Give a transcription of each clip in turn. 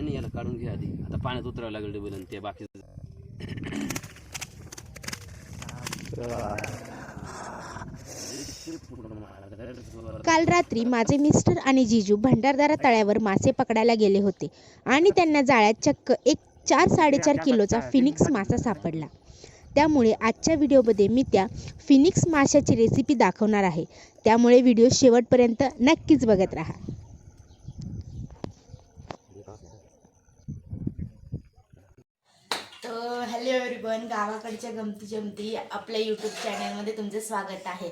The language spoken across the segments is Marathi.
नाही नाही, याला काढून घ्या आधी. आता पाण्यात उतरावं लागेल डबल आणि ते बाकी काल रात्री माझे मिस्टर आणि जिजू भंडारदारा तळ्यावर मासे पकडायला गेले होते आणि त्यांना जाळ्यात चक्क एक चार साडेचार किलोचा फिनिक्स मासा सापडला. त्यामुळे आजच्या व्हिडिओमध्ये मी त्या फिनिक्स माशाची रेसिपी दाखवणार आहे. त्यामुळे व्हिडिओ शेवटपर्यंत नक्कीच बघत राहा. हॅलो एव्हरीवन गावाकडच्या गमती जमती आपल्या यूट्यूब चॅनलमध्ये तुमचं स्वागत आहे.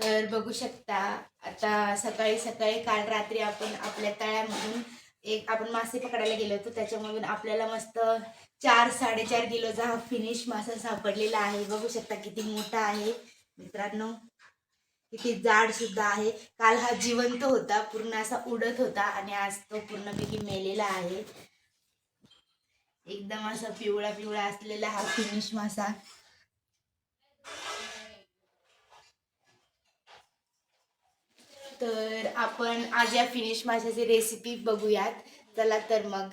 तर बघू शकता आता सकाळी सकाळी काल रात्री आपण आपल्या तळ्यामधून एक आपण मासे पकडायला गेलो होतो. त्याच्यामधून आपल्याला मस्त चार साडेचार किलोचा हा फिनिश मासा सापडलेला आहे. बघू शकता किती मोठा आहे. मित्रांनो किती जाड सुद्धा आहे. काल हा जिवंत होता पूर्ण असा उडत होता आणि आज तो पूर्णपैकी मेलेला आहे. एकदम असा पिवळा पिवळा असलेला हा फिनिश मासा. तर आपण आज या फिनिश माशाची रेसिपी बघूयात. चला तर मग.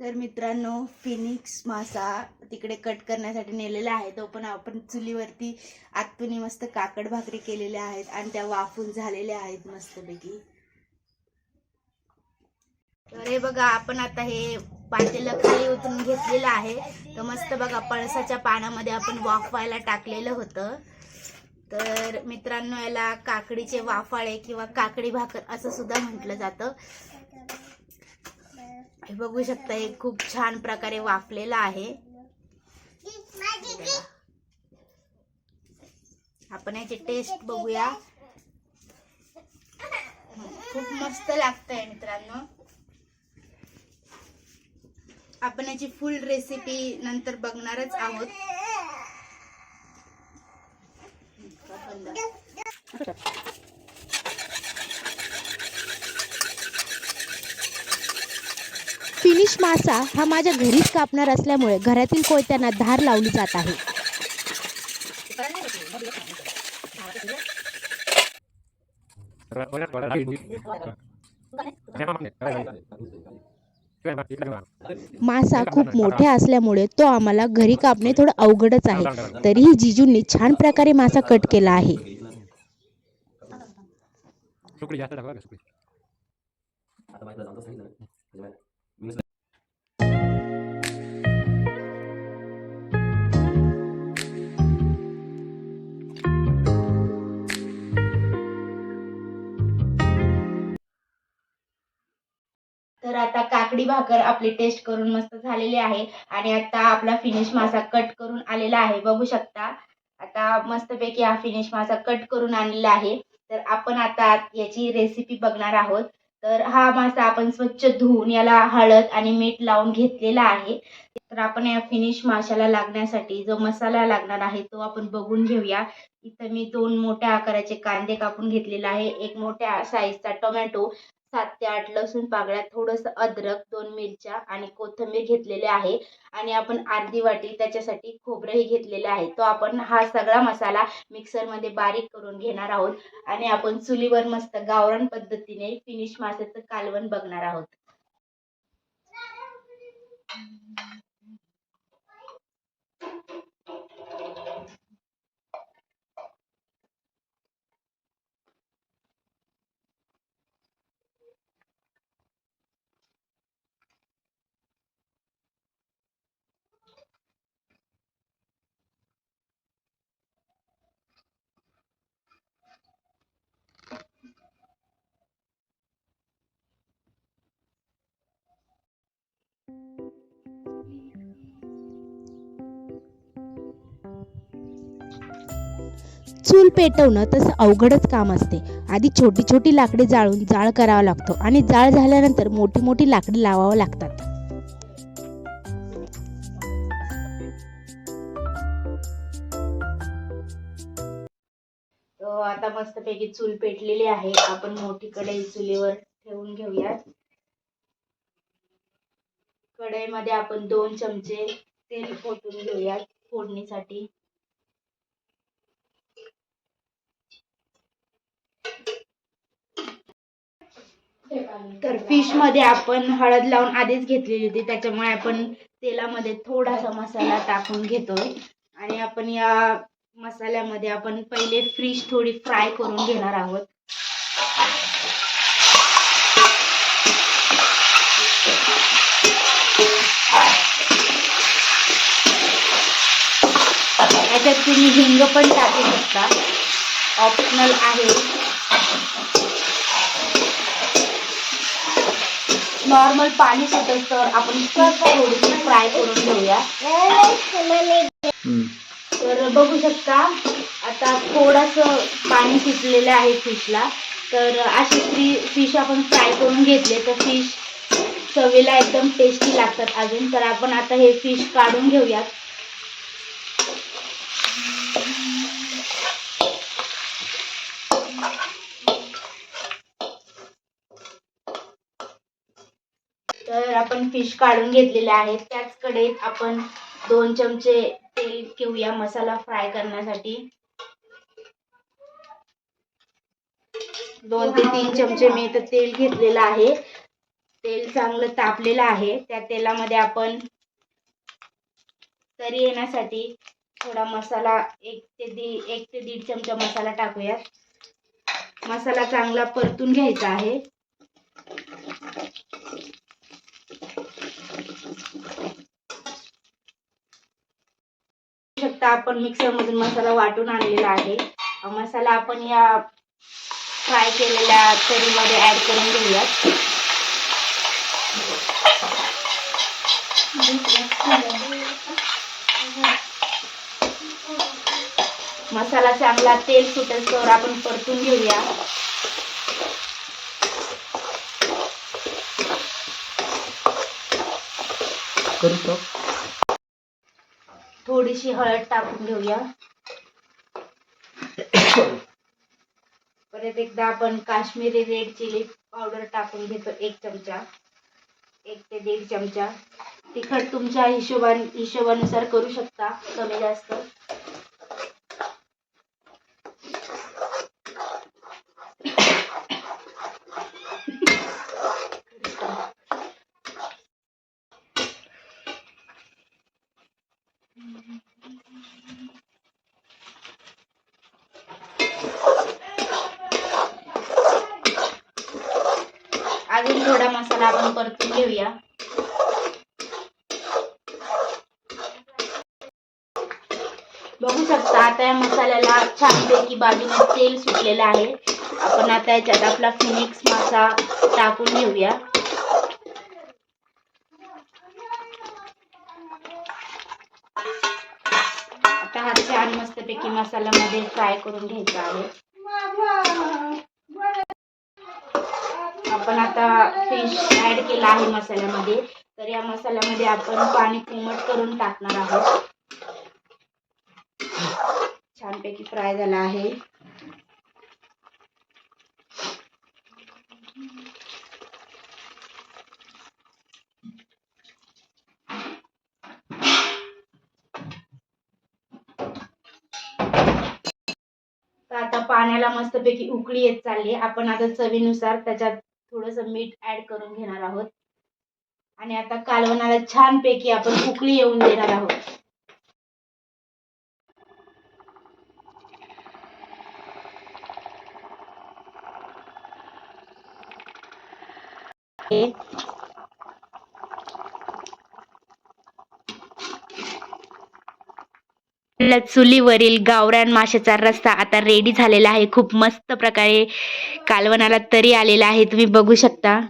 तर मित्रांनो फिनिक्स मासा तिकडे कट करण्यासाठी नेलेला आहे. तो पण आपण चुलीवरती आतून मस्त काकड भाकरी केलेल्या आहेत आणि त्या वाफून झालेल्या आहेत मस्तपैकी. तर हे बघा आपण आता हे पातेलं खाली उतरून घेतलेलं आहे. तर मस्त बघा पळसाच्या पानामध्ये आपण वाफवायला टाकलेलं होतं. तर मित्रांनो याला काकडीचे वाफाळे किंवा काकडी भाकर असं सुद्धा म्हटलं जातं. हे बघू शकता हे खूप छान प्रकारे वाफलेलं आहे. आपण याची टेस्ट बघूया. खूप मस्त लागतंय मित्रांनो. आपण याची फुल रेसिपी नंतर बघणारच आहोत फिनिश मासा हा माझ्या घरीच कापणार असल्यामुळे घरातील कोयत्यांना धार लावली जात आहे. मासा खूप मोठा असल्यामुळे तो आम्हाला घरी कापणे थोडं अवघडच आहे. तरीही जिजूंनी छान प्रकारे मासा कट केला आहे. जास्त तर आता काकडी भाकर आपली टेस्ट करून मस्त झालेली आहे. आणि आता आपला फिनिश मासा कट करून आलेला आहे. बघू शकता. आता मस्तपैकी हा फिनिश मासा कट करून आणलेला आहे. तर आपण आता याची रेसिपी बघणार आहोत. तर हा मासा आपण स्वच्छ धुवून याला हळद आणि मीठ लावून घेतलेला आहे. तर आपण या फिनिश माशाला लागण्यासाठी जो मसाला लागणार आहे तो आपण बघून घेऊया. इथं मी दोन मोठ्या आकाराचे कांदे कापून घेतलेला आहे. एक मोठ्या साईजचा टोमॅटो सात ते आठ लसूण पाकळ्या थोडंसं अद्रक दोन मिरच्या आणि कोथिंबीर घेतलेले आहे. आणि आपण अर्धी वाटी त्याच्यासाठी खोबरंही घेतलेलं आहे. तो आपण हा सगळा मसाला मिक्सरमध्ये बारीक करून घेणार आहोत. आणि आपण चुलीवर मस्त गावरान पद्धतीने फिनिश माशाचं कालवण बघणार आहोत. चूल पेटवणं तसं अवघडच काम असते. आधी छोटी छोटी लाकडे जाळून जाळ करावा लागतो आणि जाळ झाल्यानंतर मोठी मोठी लाकडे लावावं लागतात. हो, आता मस्तपैकी चूल पेटलेली आहे. आपण मोठी कढई चुलीवर ठेवून घेऊयात. कढईमध्ये आपण दोन चमचे तेल फोटून घेऊयात फोडणीसाठी. तर फिशमध्ये आपण हळद लावून आधीच घेतलेली होती. त्याच्यामुळे आपण तेलामध्ये थोडासा मसाला टाकून घेतोय. आणि आपण या मसाल्यामध्ये आपण पहिले फिश थोडी फ्राय करून घेणार आहोत. याच्यात तुम्ही हिंग पण टाकू शकता. ऑप्शनल आहे. नॉर्मल पाणी सुटत तर आपण थोडीशी फ्राय करून घेऊया. तर बघू शकता आता थोडंसं पाणी सुटलेलं आहे फिशला. तर अशी फ्री फिश आपण फ्राय करून घेतले तर फिश चवीला एकदम टेस्टी लागतात अजून. तर आपण आता हे फिश काढून घेऊयात तर आपण फिश काढून घेतलेले आहेत. त्याच कडेत आपण दोन चमचे तेल घेऊया मसाला फ्राय करण्यासाठी. दोन ते तीन चमचे मी इथं तेल घेतलेलं आहे. तेल चांगलं तापलेलं आहे. त्या तेलामध्ये आपण तरी येण्यासाठी थोडा मसाला एक ते दी एक ते दीड चमचा मसाला टाकूयात. मसाला चांगला परतून घ्यायचा आहे. आता आपण मिक्सर मधून मसाला वाटून आणलेला आहे. मसाला आपण या फ्राय केलेल्या तरीमध्ये ऍड करून घेऊयात. मसाला चांगला तेल सुटेल आपण परतून घेऊया. थोडीशी हळद टाकून घेऊया. परत एकदा आपण काश्मीरी रेड चिली पावडर टाकून घेतो एक चमचा. एक ते दीड चमचा. तिखट तुमच्या हिशोबान हिशोबानुसार करू शकता कमी जास्त. मसाला आपण परतून घेऊया. बघू शकता, आता या मसाल्याला छानपैकी बाजूने तेल सुटलेलं आहे. आपण आता याच्यात आपला फिनिक्स मासा टाकून घेऊया. आता हा छान मस्तपैकी मसाल्यामध्ये फ्राय करून घ्यायचा आपण आता फिश ऍड केला आहे मसाल्यामध्ये. तर या मसाल्यामध्ये आपण पाणी कोमट करून टाकणार आहोत. छानपैकी फ्राय झाला आहे. तर आता पाण्याला मस्तपैकी उकळी येत चालली आपण आता चवीनुसार त्याच्यात थोडंसं मीठ ऍड करून घेणार आहोत. आणि आता कालवणाला छानपैकी आपण उकळी येऊन देणार आहोत. हे आपल्या चुलीवरील गावरान माशाचा रस्ता आता रेडी झालेला आहे. खूप मस्त प्रकारे कालवणाला तरी आलेला आहे तुम्ही बघू शकता.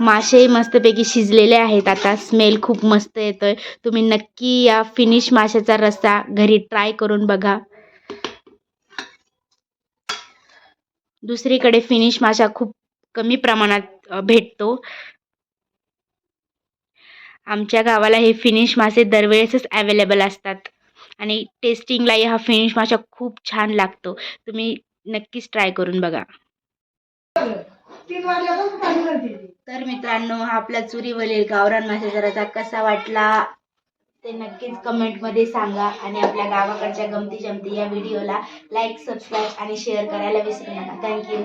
मासेही मस्तपैकी शिजलेले आहेत. आता स्मेल खूप मस्त येतोय. तुम्ही नक्की या फिनिश माशाचा रस्सा घरी ट्राय करून बघा. दुसरीकडे फिनिश मासा खूप कमी प्रमाणात भेटतो. आमच्या गावाला हे फिनिश मासे दरवेळेसच अवेलेबल असतात. आणि टेस्टिंगलाही हा फिनिश मासा खूप छान लागतो. तुम्ही नक्कीच ट्राय करून बघा. तर मित्रांनो हा आपला चुरीवरील गावरान मासे जराचा कसा वाटला ते नक्कीच कमेंटमध्ये सांगा आणि आपल्या गावाकडच्या गमती जमती या व्हिडिओला लाईक सबस्क्राईब आणि शेअर करायला विसरू नका. थँक्यू